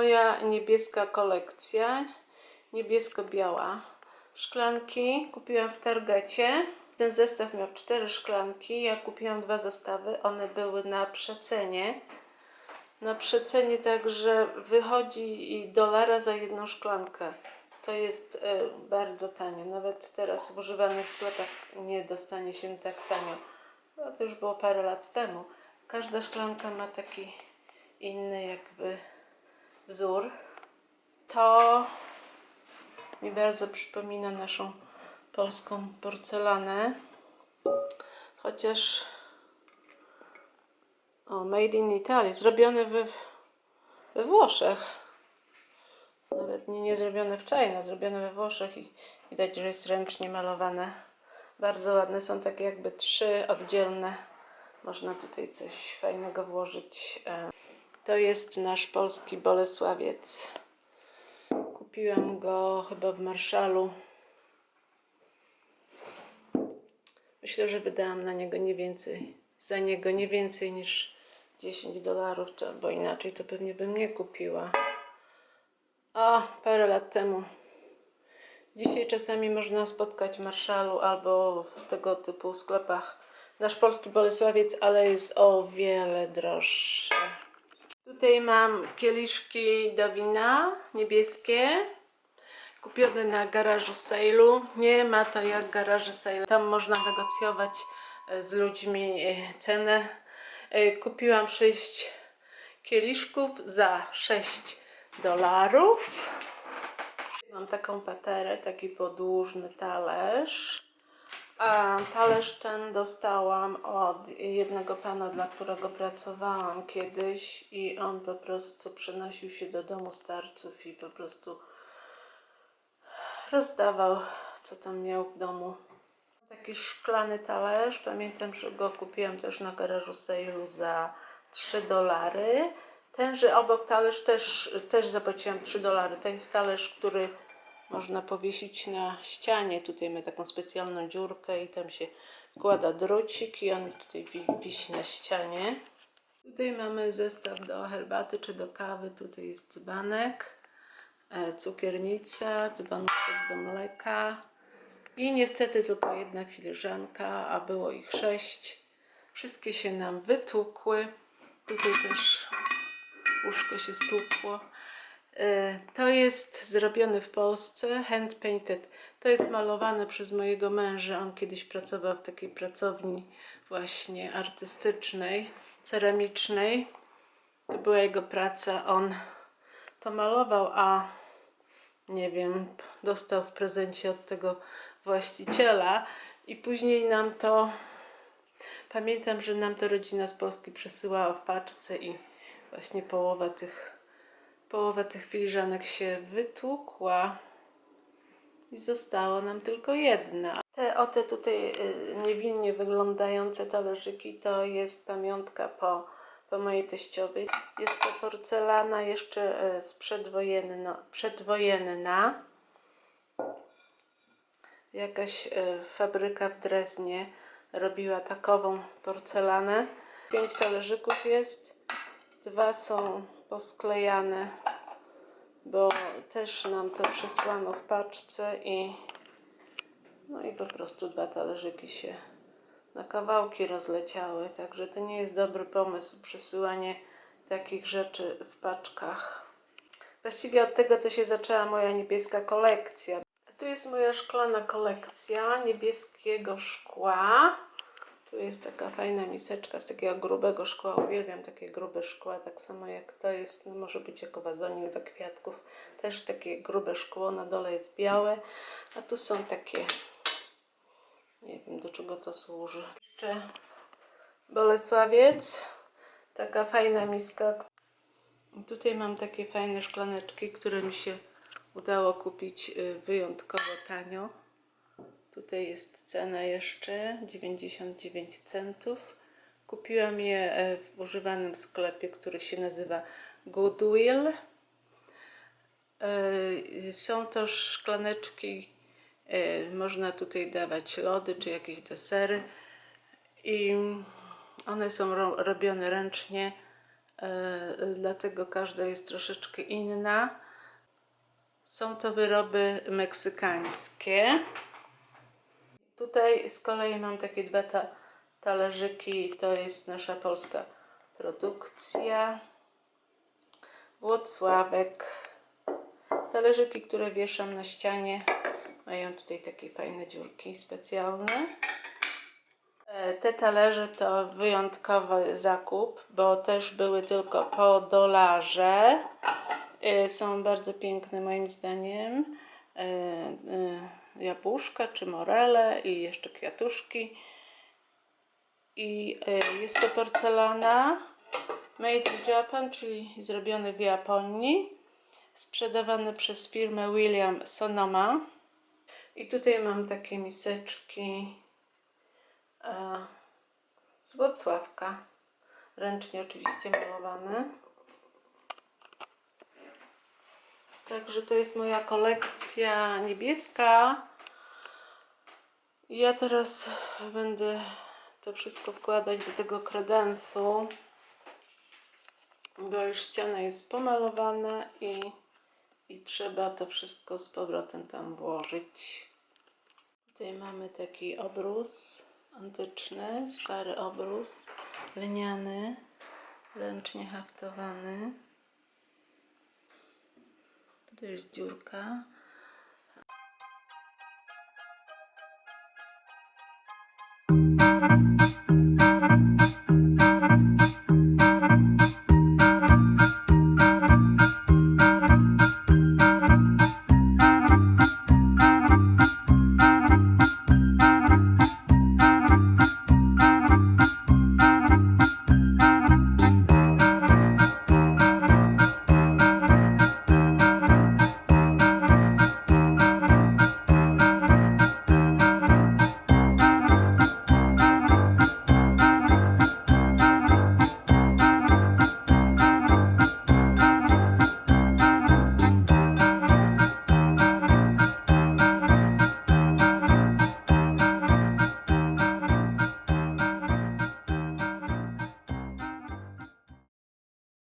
moja niebieska kolekcja, niebiesko-biała. Szklanki kupiłam w Targecie. Ten zestaw miał cztery szklanki, ja kupiłam dwa zestawy, one były na przecenie. Na przecenie także wychodzi dolara za jedną szklankę. To jest e, bardzo tanio. Nawet teraz w używanych sklepach nie dostanie się tak tanio. No, to już było parę lat temu. Każda szklanka ma taki inny jakby wzór. To mi bardzo przypomina naszą polską porcelanę. Chociaż o, made in Italy, zrobione we, we Włoszech. Nawet nie, nie zrobione w China, zrobione we Włoszech i widać, że jest ręcznie malowane. Bardzo ładne, są takie jakby trzy oddzielne. Można tutaj coś fajnego włożyć. To jest nasz polski Bolesławiec. Kupiłam go chyba w Marszalu. Myślę, że wydałam na niego nie więcej, za niego nie więcej niż 10 dolarów, bo inaczej to pewnie bym nie kupiła. A, parę lat temu. Dzisiaj czasami można spotkać w Marszalu albo w tego typu sklepach nasz polski Bolesławiec, ale jest o wiele droższy. Tutaj mam kieliszki do wina niebieskie. Kupione na garażu Sale'u. Nie ma to jak garaże Sale. Tam można negocjować e, z ludźmi e, cenę. E, Kupiłam 6 kieliszków za 6 dolarów. Mam taką paterę, taki podłużny talerz. A talerz ten dostałam od jednego pana, dla którego pracowałam kiedyś i on po prostu przenosił się do domu starców i po prostu rozdawał, co tam miał w domu. Taki szklany talerz, pamiętam, że go kupiłam też na garażu Sale'u za 3 dolary. Tenże obok talerz też, też zapłaciłam 3 dolary. To jest talerz, który można powiesić na ścianie. Tutaj ma taką specjalną dziurkę i tam się wkłada drucik i on tutaj wi- wisi na ścianie. Tutaj mamy zestaw do herbaty czy do kawy. Tutaj jest dzbanek, e, cukiernica, dzbanuszek do mleka i niestety tylko jedna filiżanka, a było ich sześć. Wszystkie się nam wytłukły. Tutaj też łóżko się stłukło. E, To jest zrobione w Polsce, hand painted. To jest malowane przez mojego męża. On kiedyś pracował w takiej pracowni właśnie artystycznej, ceramicznej. To była jego praca. On to malował, a nie wiem, dostał w prezencie od tego właściciela i później nam to pamiętam, że nam to rodzina z Polski przesyłała w paczce i właśnie połowa tych połowa tych filiżanek się wytłukła i zostało nam tylko jedna. Te ote tutaj y, niewinnie wyglądające talerzyki to jest pamiątka po, po mojej teściowej. Jest to porcelana jeszcze y, z przedwojenno, przedwojenna. Jakaś y, fabryka w Dreznie robiła takową porcelanę. Pięć talerzyków jest. Dwa są posklejane, bo też nam to przesłano w paczce i no i po prostu dwa talerzyki się na kawałki rozleciały, także to nie jest dobry pomysł przesyłanie takich rzeczy w paczkach. Właściwie od tego to się zaczęła moja niebieska kolekcja. Tu jest moja szklana kolekcja niebieskiego szkła. Jest taka fajna miseczka z takiego grubego szkła. Uwielbiam takie grube szkła, tak samo jak to jest, no może być jako wazonik do kwiatków. Też takie grube szkło, na dole jest białe, a tu są takie, nie wiem do czego to służy. Jeszcze Bolesławiec, taka fajna miska. Tutaj mam takie fajne szklaneczki, które mi się udało kupić y, wyjątkowo tanio. Tutaj jest cena jeszcze 99 centów. Kupiłam je e, w używanym sklepie, który się nazywa Goodwill. E, Są to szklaneczki, e, można tutaj dawać lody czy jakieś desery i one są ro robione ręcznie dlatego każda jest troszeczkę inna. Są to wyroby meksykańskie. Tutaj z kolei mam takie dwa ta talerzyki, to jest nasza polska produkcja. Włocławek. Talerzyki, które wieszam na ścianie, mają tutaj takie fajne dziurki specjalne. E, Te talerze to wyjątkowy zakup, bo też były tylko po dolarze. E, Są bardzo piękne moim zdaniem. Jabłuszka czy morele i jeszcze kwiatuszki. I e, jest to porcelana made in Japan, czyli zrobione w Japonii. Sprzedawane przez firmę William Sonoma. I tutaj mam takie miseczki e, z Włocławka. Ręcznie oczywiście malowane. Także to jest moja kolekcja niebieska. Ja teraz będę to wszystko wkładać do tego kredensu, bo już ściana jest pomalowana i, i trzeba to wszystko z powrotem tam włożyć. Tutaj mamy taki obrus antyczny, stary obrus, lniany, ręcznie haftowany. Tutaj jest dziurka.